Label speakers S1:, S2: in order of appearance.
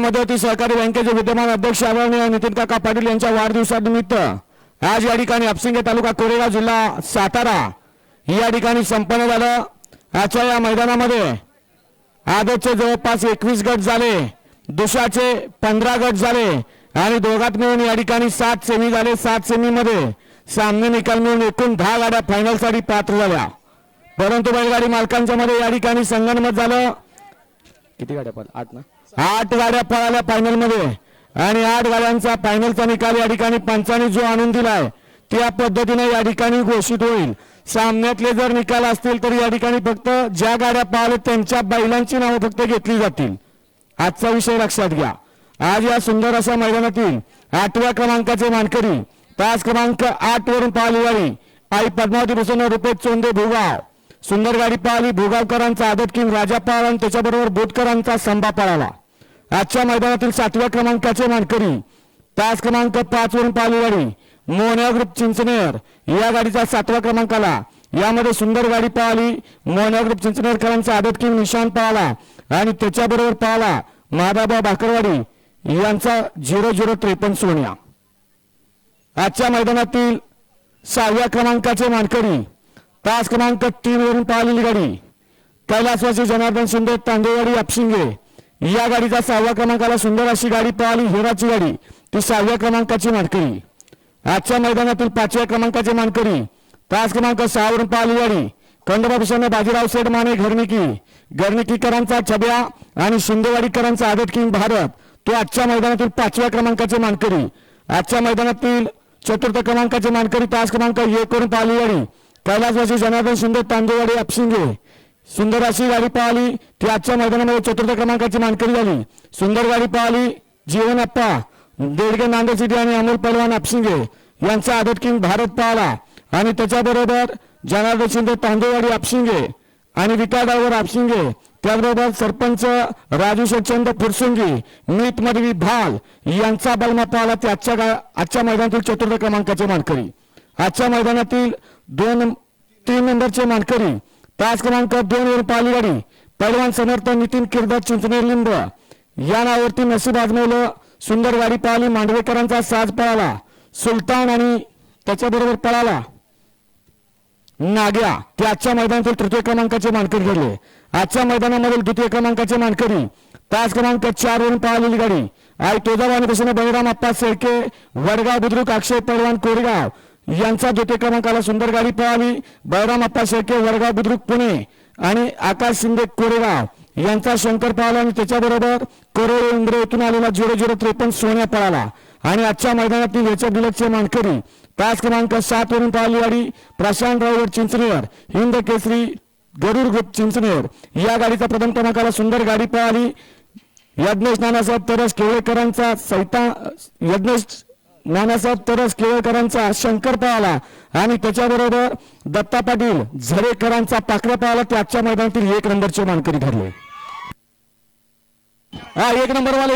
S1: मध्यवर्ती सहकारी बँकेचे विद्यमान अध्यक्ष आदरणीय नितीन काका पाटील यांच्या वाढदिवसानिमित्त. आज या ठिकाणी अपसिंगे तालुका कोरेगाव जिल्हा सातारा या ठिकाणी संपन्न झालं. आजच्या या मैदानामध्ये आदतचे जवळपास एकवीस गट झाले दुशाचे पंधरा गट झाले आणि दोघात मिळून या ठिकाणी सात सेमी झाले. सात सेमी मध्ये सामने निकाल मिळून एकूण दहा गाड्या फायनलसाठी पात्र झाल्या. परंतु बैलगाडी मालकांच्या मध्ये या ठिकाणी संगणमत झालं. किती गाड्या पळ आठ ना? आठ गाड्या पळाल्या फायनलमध्ये. आणि आठ गाड्यांचा फायनलचा निकाल या ठिकाणी पंचाने जो आणून दिलाय त्या पद्धतीने या ठिकाणी घोषित होईल. सामन्यातले जर निकाल असतील तर या ठिकाणी फक्त ज्या गाड्या पाहिल्या त्यांच्या बैलांची नावं फक्त घेतली जातील. आजचा विषय लक्षात घ्या. आज या सुंदर अशा मैदानातील आठव्या क्रमांकाचे मानकरी तास क्रमांक आठ वरून पाहिली गाडी आई पद्मावती प्रसन्न रुपेश चोंदे भोगाव. सुंदर गाडी पाहिली भोगावकरांचा आदत किंग राजा पळाला आणि त्याच्याबरोबर बोटकरांचा संभा पळाला आजच्या मैदानातील सातव्या क्रमांकाचे मानकरी तास क्रमांक पाच वरून पाहिली गाडी मोन्या ग्रुप चिंचनेर. या गाडीचा सातव्या क्रमांकाला यामध्ये सुंदर गाडी पळाली मोन्या ग्रुप चिंचनेरकरांचा आदत किंग निशान पळाला आणि त्याच्याबरोबर पळाला माधाबा भाकरवाडी. यांचा झिरो झिरो त्रेपन्न सोन्या. आजच्या मैदानातील सहाव्या क्रमांकाचे मानकरी तास क्रमांक तीन वरून पाहिलेली गाडी. कैलासवासी जनार्दन शिंदे तांदेवाडी अपशिंगे. या गाडीचा सहाव्या क्रमांकाला सुंदर अशी गाडी पळाली हिराची गाडी. ती सहाव्या क्रमांकाची मानकरी. आजच्या मैदानातील पाचव्या क्रमांकाची मानकरी. तास क्रमांक सहा वरून पाहिली गाडी. खंडोबा बाजीराव सेठ माने घरणिकी घरणिकीकरांचा छब्या आणि शिंदेवाडीकरांचा आदत किंग भारत. तो आजच्या मैदानातील पाचव्या क्रमांकाचे मानकरी. आजच्या मैदानातील चतुर्थ क्रमांकाचे मानकरी तास क्रमांक एक करून पाहिली गाडी. कैलासवासी जनार्दन शिंदे तांदूळवाडी अपशिंगे. सुंदर अशी गाडी पाहिली ती आजच्या मैदानामध्ये चतुर्थ क्रमांकाची मानकरी झाली. सुंदर गाडी पाहिली जीवन अप्पा देडगे नांदेड सिटी आणि अमोल पलवान अपशिंगे यांचा आदत किंग भारत पाहला. आणि त्याच्याबरोबर जनार्दन शिंदे तांदेवाडी अपशिंगे आणि विकाडावर अपशिंगे त्याबरोबर सरपंच राजू शेखचंद फुरसुंगी मीत मधवी भाल यांचा बलमा पाहला ते आजच्या आजच्या मैदानातील चतुर्थ क्रमांकाचे मानकरी. आजच्या मैदानातील दोन तीन नंबरचे मानकरी पाच क्रमांक दोन वर पाहिली गाडी पैलवान समर्थ नितीन किरदार चिंचनेर लिंब. या नावावरती नसीब आजमवलं सुंदर गाडी पाहिली मांडवेकरांचा साज पळाला. सुलतान आणि त्याच्याबरोबर पळाला. नाग्या ते आजच्या मैदानातील तृतीय क्रमांकाचे मानकरी ठरले. आजच्या मैदानामधील द्वितीय क्रमांकाचे मानकरी तास क्रमांक चार वरून पळालेली गाडी. आई तुळजाभवानी कृष्ण बळीराम अप्पा सेळके वडगाव बुद्रुक अक्षय पहलवान कोरेगाव. यांचा द्वितीय क्रमांकाला सुंदर गाडी पळाली. बळराम अप्पा शेळके वडगाव बुद्रुक पुणे. आणि आकाश शिंदे कोरेगाव. यांचा शंकर पळाला आणि त्याच्याबरोबर कोरोळे इंद्रे येथून आलेला झिरो झिरो त्रेपन्न सोन्या पळाला. आणि आजच्या मैदानातील याच्या बिलकचे मानकरी. तास क्रमांक सात वरून पळाली गाडी. प्रशांत रावड चिंचणीवर. हिंद केसरी गरुड ग्रुप चिंचणीवर. या गाडीचा प्रथम क्रमांकाला सुंदर गाडी पळाली. यज्ञेश नानासाहेब तरस केवळकरांचा सैता यज्ञेश नानासाहेब तरस केळकरांचा शंकर पळाला आणि त्याच्याबरोबर दत्ता पाटील झरेकरांचा पाकऱ्या पळाला. ते आजच्या मैदानातील एक नंबरचे मानकरी ठरले. हा एक नंबर वाले